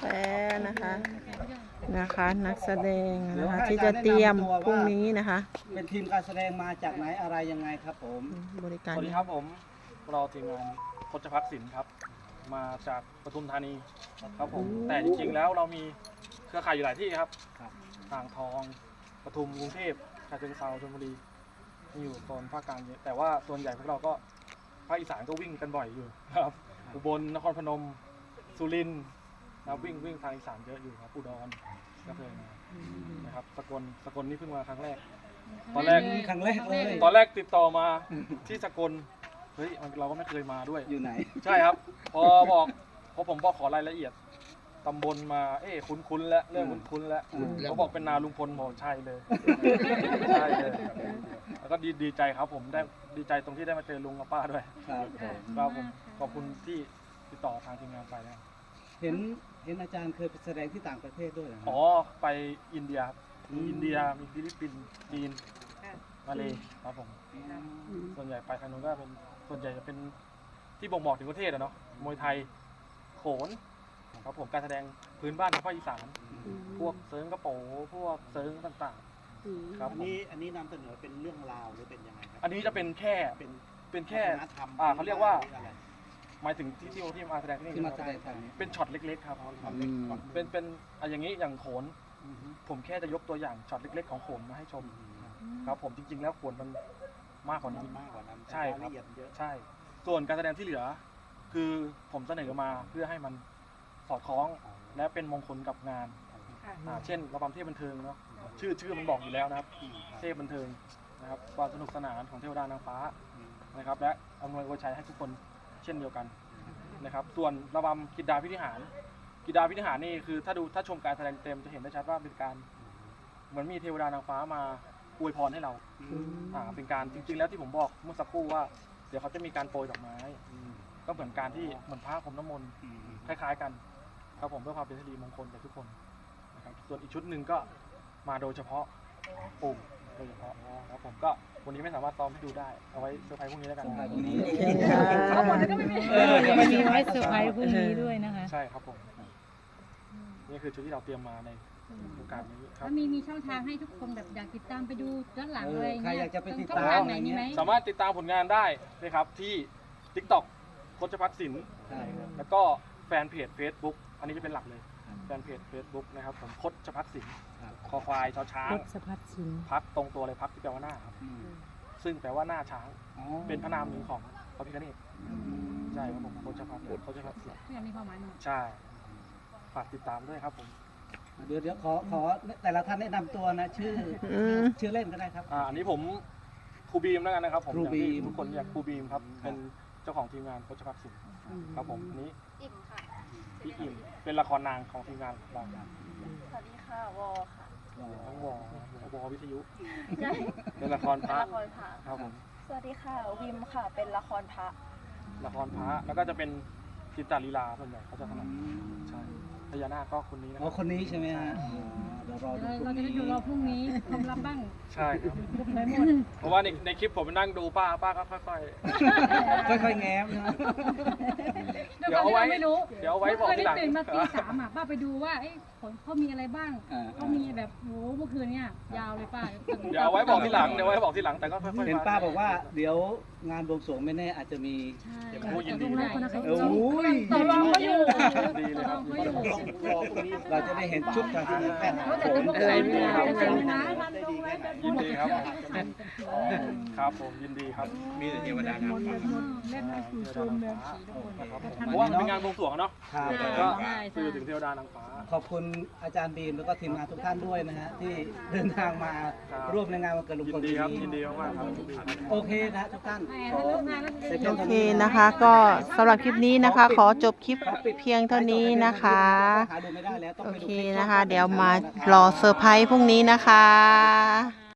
แพ้นะคะนะคะ นักแสดงนะคะที่จะเตรียมพรุ่งนี้นะคะ เป็นทีมการแสดงมาจากไหนอะไรยังไงครับผมบริการสวัสดีครับผมเราทีมงานพจพักศิลป์ครับ มาจากปทุมธานีครับผมแต่จริงๆแล้วเรามีเครือข่ายอยู่หลายที่ครับครับอ่างทองปทุมกรุงเทพชาเชิงเซาชลบุรีมีอยู่โซนภาคกลางเยอะแต่ว่าส่วนใหญ่พวกเราก็ภาคอีสานก็วิ่งกันบ่อยอยู่ครับอุบลนครพนม สุรินทร์ นะครับวิ่งวิ่งทางอีสานเยอะอยู่ครับอุดรก็เคยมานะครับสกลสกลนี่เพิ่งมาครั้งแรก ตอนแรก ครั้งแรกเลย ตอนแรกติดต่อมาที่สกลเฮ้ยมันเราก็ไม่เคยมาด้วย อยู่ไหน ใช่ครับ พอบอกพอผมบอกขอรายละเอียดตำบลมา เอ๊ะคุ้นๆแล้วเรื่องคุ้นๆแล้วอืม เขาบอกเป็นนาลุงพลบอกใช่เลย ใช่เลย แล้วก็ดีดีใจครับผมได้ดีใจตรงที่ได้มาเจอลุงกับป้าด้วยครับผม ครับผมขอบคุณที่ติดต่อทางทีมงานไปนะครับ เห็นเห็นอาจารย์เคยไปแสดงที่ต่างประเทศด้วยเหรอครับอ๋อ ไปอินเดียครับมีอืมอินเดีย มีฟิลิปปินส์ จีนมาเลยครับผม ส่วนใหญ่ไปทางนู้นก็เป็น ส่วนใหญ่จะเป็นที่บ่งบอกถึงประเทศอะเนาะ มวยไทย โขน ครับผม การแสดงพื้นบ้านทางภาคอีสานพวกเซิร์งกระโปรงพวกเซิร์งต่างๆครับ อันผมนี้อันนี้นำเสนอเป็นเรื่องราวหรือเป็นยังไงครัอันนี้จะเป็นแค่ เป็นเป็นแค่ วัฒนธรรมอ่าเขาเรียกว่าหออะไร หมายถึงที่ที่ที่มาแสดงที่นี่ที่มานะแสครับดงทางนี้ เป็นช็อตเล็กๆครับความเล็กความเป็นเป็นอะอย่างนี้อย่างโขนอือฮึผมแค่จะยกตัวอย่างช็อตเล็ก ๆ ของโขนมาให้ชม ครับ ผมจริง ๆ แล้วโขนมันมากกว่านี้มากกว่านั้นใช่ครับายละเอียดเยอะใช่ ส่วนการแสดงที่เหลือ คือผมเสนอมาเพื่อให้มันสอดคล้องและเป็นมงคลกับงานอ่าเช่นระบำเทพบันเทิงเนาะชื่อชื่อมันบอกอยู่แล้วนะครับอืมครับ เทพบันเทิงนะครับความสนุกสนานของเทวดานางฟ้านะครับ และอำนวยอวยชัยให้ทุกคน เช่นเดียวกันนะครับ ส่วนระบำกิจดาพิธิหาร กิจดาพิธิหารนี่คือถ้าดูถ้าชมการแสดงเต็มจะเห็นได้ชัดว่าเป็นการ เหมือนมีเทวดานางฟ้ามาอวยพรให้เราอืมอ่าเป็นการจริง ๆ แล้วที่ผมบอกเมื่อสักครู่ว่า เดี๋ยวเขาจะมีการโปรยดอกไม้อืมก็เหมือนการที่เหมือนพระผมน้ำมนต์อืมคล้าย ๆ กันครับผมเพื่อความเป็นสิริมงคลแก่ทุกคนนะครับส่วนอีกชุดหนึ่งก็มาโดยเฉพาะปู่ โดยเฉพาะครับผมก็วันนี้ไม่สามารถซ้อมให้ดูได้ เอาไว้เซอร์ไพรส์พรุ่งนี้แล้วกันไปตรงนี้เขาหมดแล้วก็ไม่มีเออเดี๋ยวไปมีไว้เซอร์ไพรส์พรุ่งนี้ด้วยนะคะใช่ครับผมนี่คือชุดที่เราเตรียมมาในโอกาสนี้ครับ แล้วมีมีช่องทางให้ทุกคนแบบอยากติดตามไปดูย้อนหลังเออเลยใครอยากจะไปติดช่องตามทางอะไหนไรมีเงี้ไหมยสามารถติดตามผลงานได้นะครับที่ TikTok โคชพัฒน์ศิลป์ใช่ครับแล้วก็แฟนเพจ Facebook อันนี้จะเป็นหลักเลยแฟนเพจ Facebook นะครับผมคดชพักศิลป์ครับคอควายชอช้าง รถสะพัดสินพักตรงตัวเลยพักที่แปลว่าหน้าครับอืมซึ่งแปลว่าหน้าช้างอ๋อเป็นพระนามหนึ่งของพระพิฆเนศใช่ครับผมโคชพักโคชพักศิลป์ทุกอย่างมีความหมายหมดใช่ฝากติดตามด้วยครับผมเดี๋ยวเดี๋ยวขอขอแต่ละท่านแนะนำตัวนะ ชื่ออมชื่อเล่นก็ได้ครับ อ่าอันนี้ผมครูบีมแล้วกันนะครับผมครูอย่างที่บีมทุกคนอยากครูบีมครับเป็นเจ้าของทีมงานโคชพักศิลป์ครับผมอันนี้ อิ่มค่ะ พี่อิ่มเป็นละครนางของทีมงานเราสวัสดีค่ะวอค่ะทั้งวอวอวิทยุใช่เป็นละครพเป็นระละครพระครับผมสวัสดีค่ะวิมค่ะ เป็นละครพระละครพระแล้วก็จะเป็นจินตาลีลาส่วนใหญ่เขาจะถนัดใช่พญานาคก็คนนี้นะคอ๋อรับคนนี้ใช่ไหมฮะอ๋อเดี๋ยวรอดูเราพรุ่งเราจะได้นี้ดูเราพรุ่งนี้ความลับบ้างใช่ครับไปหมดเพราะว่าในในคลิปผมไปนั่งดูป้าป้าก็ค่อย ค่อยๆแง้มนะ เดี๋ยวเอาไว้ไม่รู้เดี๋ยวเอาไว้บอกทีหลังเมื่คืนนี้ตื่นมาตีสามอะป้าไปดูว่าเอ้ผลเขามีอะไรบ้างอ่าเขามีแบบโหเมื่อคืนเนี่ยยาวเลยป้าๆเดี๋ยวเอาไว้บอกทีหลังเดี๋ยวเอาไว้บอกทีหลังแต่ก็ค่อยๆเห็นมป้าบอกว่าเดี๋ยวงานบวงสรวงไม่แน่อาจจะมีใช่เดี๋ยวพูดยินดีตกลงคนนะโอ้ย ต่อรองก็อยู่ดีเลยครับต่อองก็อยู่รอพรุ่งนี้เราจะได้เห็นชุดการแสดงแพทย์เขาแต่จะพวกเราไม่ได้จะเป็นนะยินดีครับ ครับผมยินดีครับ มีแต่เทวดานางฟ้า เล่นให้คุณชมแบบสีทุกคน ครับผมเพราะว่ามันเป็นงานบวงสรวงอะเนาะครับ ก็ใช่ใช่ สื่อถึงเทวดานางฟ้า ขอบคุณอาจารย์บีมแล้วก็ทีมงานทุกท่านด้วยนะฮะที่เดินทางมาครับ ร่วมในงานวันเกิดลุงยิพลนดีครับปียินนี้ดีมากๆครับยินดีครับโอเคนะทุกท่านแหมขอถ้าเลิกงานแล้วจะได้โอเคนะคะ ก็สำหรับคลิปนี้นะคะ ขอจบคลิปเพียงเท่านี้นะคะหาดูไม่ได้แล้วต้องโอไปดูเคลิปนะคะก่อเดี๋ยวมานะครับรอเซอร์ไพรส์พรุ่งนี้นะคะ